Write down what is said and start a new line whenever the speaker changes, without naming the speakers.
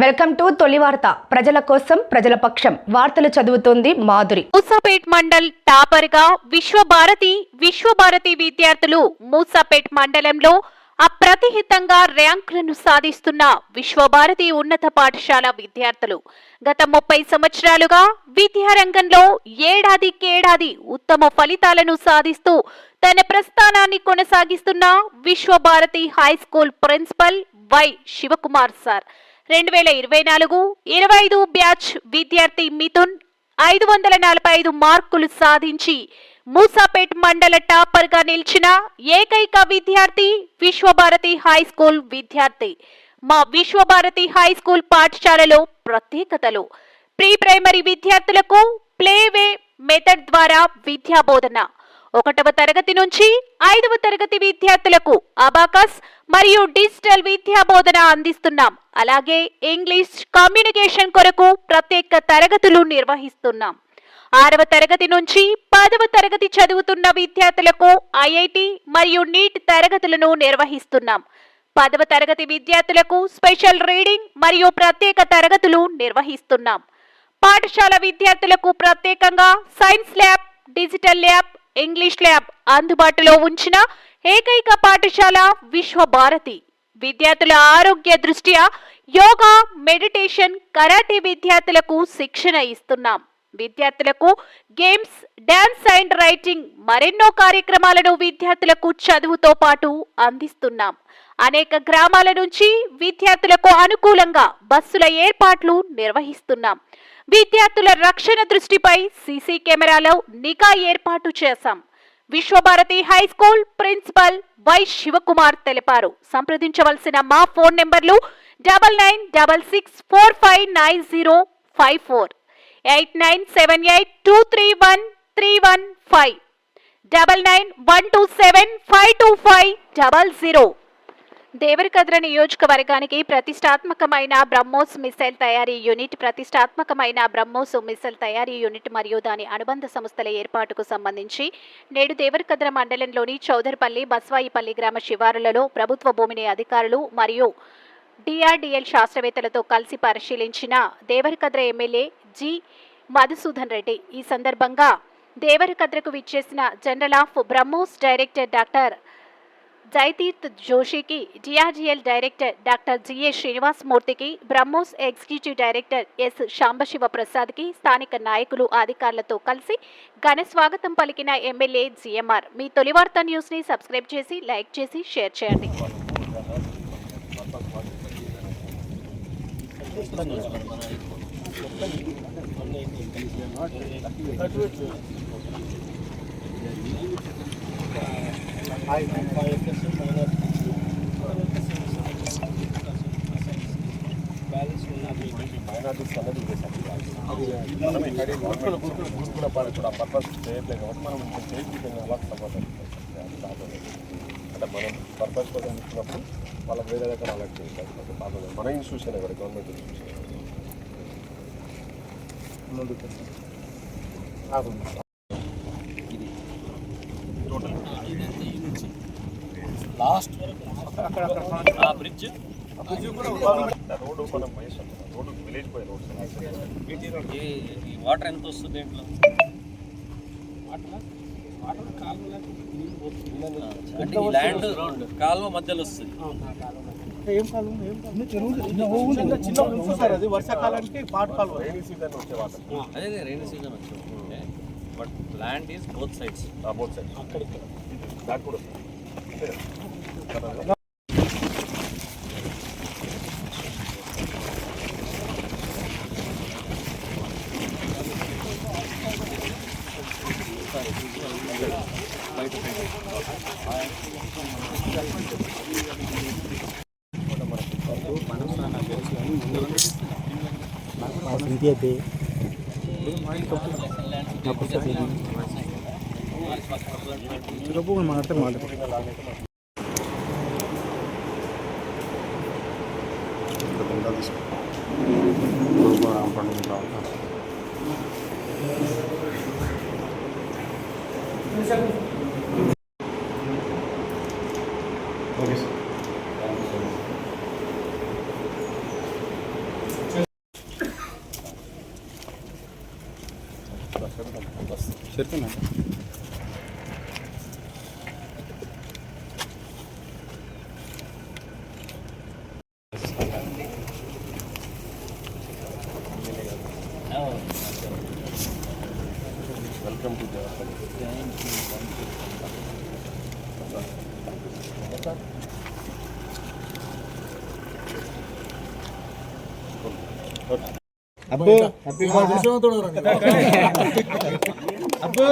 Welcome to తొలి వార్త. ప్రజల కోసం ప్రజల పక్షం. వార్తలు చదువుతోంది మాధురి.
మూసాపేట్ మండల్ టాపర్గా విశ్వభారతి విశ్వభారతి విద్యార్థులు మూసాపేట్ మండలంలో అప్రతిహితంగా ర్యాంకులను సాధిస్తున్న విశ్వభారతి ఉన్నత పాఠశాల విద్యార్థులు. గత ముప్పై సంవత్సరాలుగా విద్యారంగంలో ఏడాదికేడాది ఉత్తమ ఫలితాలను సాధిస్తూ తన ప్రస్థానాన్ని కొనసాగిస్తున్న Vishwabharati high school principal Y Sivakumar sir. రెండు వేల ఇరవై నాలుగు ఇరవై ఐదు బ్యాచ్ విద్యార్థి మిథున్ ఐదు వందల నలభై ఐదు మార్కులు సాధించి మూసాపేట్ మండల టాపర్గా నిలిచిన ఏకైక విద్యార్థి విశ్వభారతి హై స్కూల్ విద్యార్థి. మా విశ్వభారతి హై స్కూల్ పాఠశాలలో ప్రత్యేకతలు. ప్రీ ప్రైమరీ విద్యార్థులకు ప్లేవే మెథడ్ ద్వారా విద్యా బోధన ఒకటవ తరగతి నుంచి ఐదవ తరగతి విద్యార్థులకు అబాకస్ మరియు డిజిటల్ విద్యా బోధన అందిస్తున్నాం. అలాగే ఇంగ్లీష్ కమ్యూనికేషన్ కొరకు ప్రత్యేక తరగతులు నిర్వహిస్తున్నాం. ఆరవ తరగతి నుంచి పదవ తరగతి చదువుతున్న విద్యార్థులకు ఐఐటి మరియు నీట్ తరగతులను నిర్వహిస్తున్నాం. పదవ తరగతి విద్యార్థులకు స్పెషల్ రీడింగ్ మరియు ప్రత్యేక తరగతులు నిర్వహిస్తున్నాం. పాఠశాల విద్యార్థులకు ప్రత్యేకంగా science lab digital lab English lab అందుబాటులో ఉంచిన ఏకైక పాఠశాల విశ్వభారతి. విద్యార్థుల ఆరోగ్య దృష్ట్యా యోగా మెడిటేషన్ కరాటే విద్యార్థులకు శిక్షణ ఇస్తున్నాం. విద్యార్థులకు గేమ్స్ డాన్స్ అండ్ రైటింగ్ మరెన్నో కార్యక్రమాలను విద్యార్థులకు చదువుతో పాటు అందిస్తున్నాం. అనేక గ్రామాల నుంచి విద్యార్థులకు అనుకూలంగా బస్సుల ఏర్పాట్లు నిర్వహిస్తున్నాం. విద్యార్థుల రక్షణ దృష్టిపై సీసీ కెమెరాలో నిఘా ఏర్పాటు చేశాం. Vishwabharati high school principal Y Sivakumar తెలిపారు. సంప్రదించవలసిన మా ఫోన్ నెంబర్లు double nine double six four five nine zero five four eight nine seven eight two three one three one five double nine one two seven five two five double zero. Devarakadra నియోజకవర్గానికి ప్రతిష్టాత్మకమైన BrahMos missile తయారీ unit ప్రతిష్టాత్మకమైన BrahMos missile తయారీ unit మరియు దాని అనుబంధ సంస్థల ఏర్పాటుకు సంబంధించి నేడు దేవరకద్ర మండలంలోని చౌదరిపల్లి బస్వాయిపల్లి గ్రామ శివారులలో ప్రభుత్వ భూమిని అధికారులు మరియు డిఆర్డిఎల్ శాస్త్రవేత్తలతో కలిసి పరిశీలించిన దేవరకద్ర ఎమ్మెల్యే జి. మధుసూదన్ రెడ్డి. ఈ సందర్భంగా దేవరకద్రకు విచ్చేసిన general of BrahMos director doctor Jaitirth జోషికి DRDL director doctor GA శ్రీనివాస్మూర్తికి BrahMos executive director S Sambasiva ప్రసాద్కి స్థానిక నాయకులు అధికారులతో కలిసి ఘన స్వాగతం పలికిన ఎమ్మెల్యే జిఎంఆర్. మీ తొలి వార్త న్యూస్ని సబ్స్క్రైబ్ చేసి లైక్ చేసి షేర్ చేయండి.
మైనార్టీస్ అన్నది మనం ఇక్కడ గురుకుల గురుకుల గురుకుల పాలన కూడా పర్పస్ చేయట్లేదు కాబట్టి మనం చేయించుకున్న వాళ్ళకి సపోర్ట్ అంటే మనం పర్పస్ కోసం ఇచ్చినప్పుడు వాళ్ళకి వేరే దగ్గర అలర్ట్ చేయాలి బాగా మన ఇన్స్టిట్యూషన్ ఎవరు గవర్నమెంట్ ఇన్స్టిట్యూషన్
ఆ బ్రిడ్జ్?
రోడ్డు మనం రోడ్డు విలేజ్ పోయే రోడ్
ఈ వాటర్ ఎంత వస్తుంది దీంట్లో? అంటే ఈ ల్యాండ్ కాలువ మధ్యలో వస్తుంది.
అది వర్షాకాలానికి పాటు కాలువ
రైనీ సీజన్ వచ్చే వాటర్
అదే రైనీ సీజన్ వచ్చింది but land is both sides
both side అక్కడికి దాటి కూడా వస్తుంది
మాట్లాడితే మాట్లాడు
ఓకే సార్
సరిపోయినా
వెల్కమ్ టు దేవస్థానం
అబ్బో! హ్యాపీ బర్త్డే அப்போ